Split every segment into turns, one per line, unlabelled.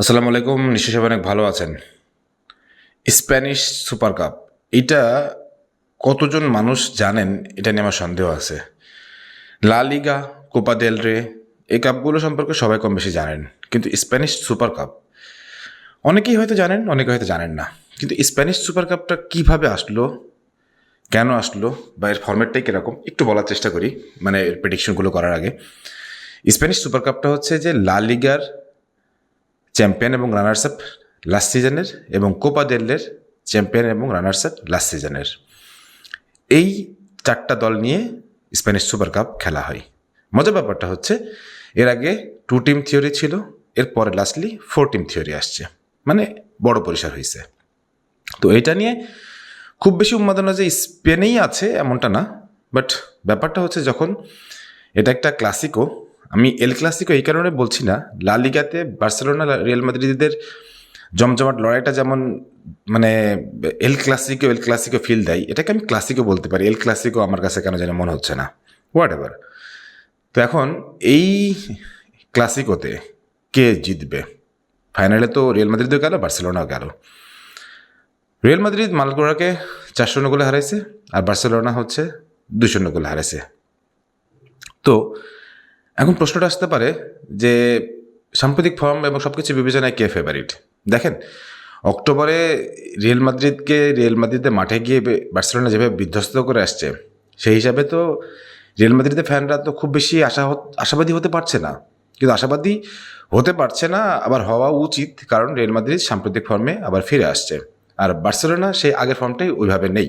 আসসালামু আলাইকুম নিশ্চয় সবাই অনেক ভালো আছেন। স্প্যানিশ সুপার কাপ, এটা কতজন মানুষ জানেন? এটা নিয়ে আমার সন্দেহ আছে। লা লিগা, কোপা দেল রে, এই কাপগুলো সম্পর্কে সবাই কম বেশি জানেন, কিন্তু স্প্যানিশ সুপার কাপ, অনেকেই হয়তো জানেন, অনেকে হয়তো জানেন না। কিন্তু স্প্যানিশ সুপার কাপটা কীভাবে আসলো, কেন আসলো, বা এর ফর্ম্যাটটাই কীরকম, একটু বলার চেষ্টা করি মানে এর প্রেডিকশনগুলো করার আগে। স্প্যানিশ সুপার কাপটা হচ্ছে যে লা লিগার চ্যাম্পিয়ন এবং রানার্স আপ লাস্ট সিজনের এবং কোপা দেলের চ্যাম্পিয়ন এবং রানার্স আপ লাস্ট সিজনের এই চারটা দল নিয়ে স্প্যানিশ সুপার কাপ খেলা হয়। মজার ব্যাপারটা হচ্ছে, এর আগে টু টিম থিওরি ছিল, এরপরে লাস্টলি ফোর টিম থিওরি আসছে। মানে বড় পরিসর হয়েছে তো এটা নিয়ে খুব বেশি উন্মাদনা যে স্পেনেই আছে এমনটা না বাট ব্যাপারটা হচ্ছে যখন এটা একটা ক্লাসিকো আমি এল ক্লাসিকো এই কারণে বলছি না। লা লিগাতে বার্সেলোনা রিয়াল মাদ্রিদের জমজমাট লড়াইটা যেমন মানে El Clasico El Clasico feel দেয়, এটাকে আমি ক্লাসিকো বলতে পারি। এল ক্লাসিকো আমার কাছে কেন যেন মনে হচ্ছে না। হোয়াট এভার তো এখন এই ক্লাসিকোতে কে জিতবে? ফাইনালে তো রিয়াল মাদ্রিদও গেল বার্সেলোনাও গেল। রিয়াল মাদ্রিদ মালগোড়াকে চার শূন্য গোলে হারাইছে, আর বার্সেলোনা হচ্ছে শূন্য গোলে হারাইছে। তো এখন প্রশ্নটা আসতে পারে যে সাম্প্রতিক ফর্ম এবং সব কিছু বিবেচনায় কে ফেভারিট দেখেন, অক্টোবরে রিয়েল মাদ্রিদকে রিয়েল মাদ্রিদের মাঠে গিয়ে বার্সেলোনা যেভাবে বিধ্বস্ত করে আসছে, সেই হিসাবে তো রিয়েল মাদ্রিদের ফ্যানরা তো খুব বেশি আশা আশাবাদী হতে পারছে না। কিন্তু আশাবাদী হতে পারছে না, আবার হওয়া উচিত, কারণ রিয়েল মাদ্রিদ সাম্প্রতিক ফর্মে আবার ফিরে আসছে। আর বার্সেলোনা সেই আগের ফর্মটাই ওইভাবে নেই।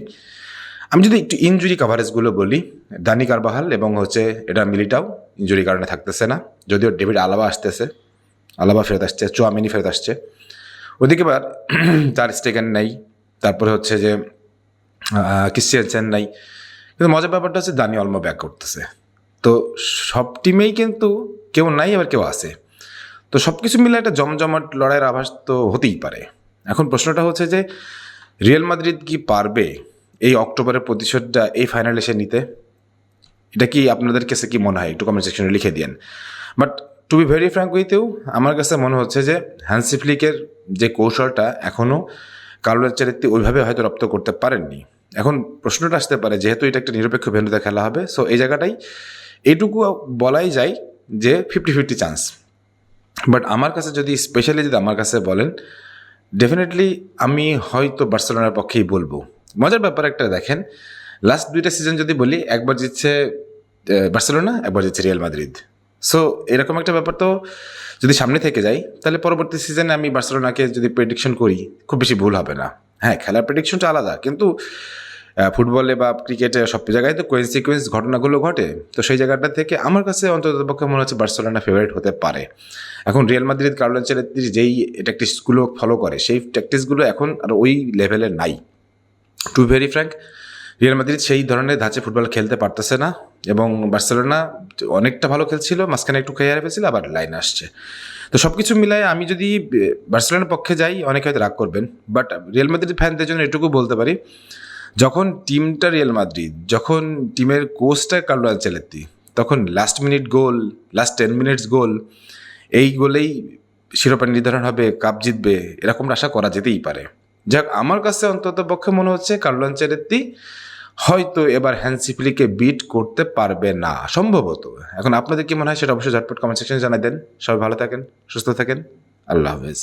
আমি যদি একটু ইনজুরি কাভারেজগুলো বলি দানি কারবাহাল এবং হচ্ছে এটা মিলিটাও ইনজুরি কারণে থাকতেছে না। যদিও ডেভিড আলাবা আসতেছে আলাবা ফেরত আসছে চোয়ামিনি ফেরত আসছে। ওদিকে এবার তার স্টেকেন নেই, তারপরে হচ্ছে যে ক্রিশ্চিয়ানসেন নাই। কিন্তু মজার ব্যাপারটা হচ্ছে দানি অলমো ব্যাক করতেছে। তো সব টিমেই কিন্তু কেউ নাই, আবার কেউ আছে। তো সব কিছু মিলে একটা জমজমাট লড়াইয়ের আভাস তো হতেই পারে। এখন প্রশ্নটা হচ্ছে যে রিয়েল মাদ্রিদ কি পারবে? এই অক্টোবরের প্রতিশোধটা এই ফাইনালে এসে নিতে। এটা কি আপনাদের কাছে কি মনে হয়? একটু কমেন্ট সেকশনে লিখে দিন but to be very frank উইথেও আমার কাছে মনে হচ্ছে যে হ্যান্সি ফ্লিকের যে কৌশলটা এখনও কার্লোর চারিত্রি ওইভাবে হয়তো রপ্ত করতে পারেননি। এখন প্রশ্নটা আসতে পারে, যেহেতু এটা একটা নিরপেক্ষ ভেন্যুতে খেলা হবে সো এই জায়গাটাই এইটুকু বলাই যায় যে ফিফটি ফিফটি চান্স বাট আমার কাছে যদি স্পেশালি যদি আমার কাছে বলেন ডেফিনেটলি আমি হয়তো বার্সেলোনার পক্ষেই বলব। মজার ব্যাপার একটা দেখেন লাস্ট দুইটা সিজন যদি বলি, একবার জিতছে বার্সেলোনা, একবার জিতছে রিয়াল মাদ্রিদ। সো এরকম একটা ব্যাপার তো যদি সামনে থেকে যাই তাহলে পরবর্তী সিজনে আমি বার্সেলোনাকে যদি প্রেডিকশন করি, খুব বেশি ভুল হবে না। হ্যাঁ খেলার প্রেডিকশনটা আলাদা, কিন্তু ফুটবলে বা ক্রিকেটে সব জায়গায় তো কোয়েন্সিকুয়েন্স ঘটনাগুলো ঘটে। তো সেই জায়গাটা থেকে আমার কাছে অন্তত পক্ষে মনে হচ্ছে বার্সেলোনা ফেভারিট হতে পারে। এখন রিয়াল মাদ্রিদ, কার্লো চেলেত্রি যেই ট্যাকটিক্সগুলো ফলো করে, সেই ট্যাকটিক্সগুলো এখন আর ওই লেভেলে নাই। To very frank Real Madrid সেই ধরনের ধাঁচে ফুটবল খেলতে পারতেছে না এবং বার্সেলোনা অনেকটা ভালো খেলছিল, মাঝখানে একটু খেয়ে ফেলছিল, আবার লাইন আসছে। তো সব কিছু মিলায় আমি যদি বার্সেলোনার পক্ষে যাই, অনেকে হয়তো রাগ করবেন বাট রিয়াল মাদ্রিদ ফ্যানদের জন্য এটুকু বলতে পারি, যখন টিমটা রিয়াল মাদ্রিদ যখন টিমের কোচটা কার্লো আনচেলেত্তি তখন last minute goal last ten minutes goal এই গোলেই শিরোপা নির্ধারণ হবে কাপ জিতবে, এরকম আশা করা যেতেই পারে। যাক, আমার কাছে অন্তত পক্ষে মনে হচ্ছে কার্লন চেরেত্তি হয়তো এবার হ্যান্সিফিলিকে বিট করতে পারবে না, সম্ভবত। এখন আপনাদের কি মনে হয় সেটা অবশ্যই ঝটপট কমেন্ট সেকশনে জানাই দেন। সবাই ভালো থাকেন, সুস্থ থাকেন। আল্লাহ হাফেজ।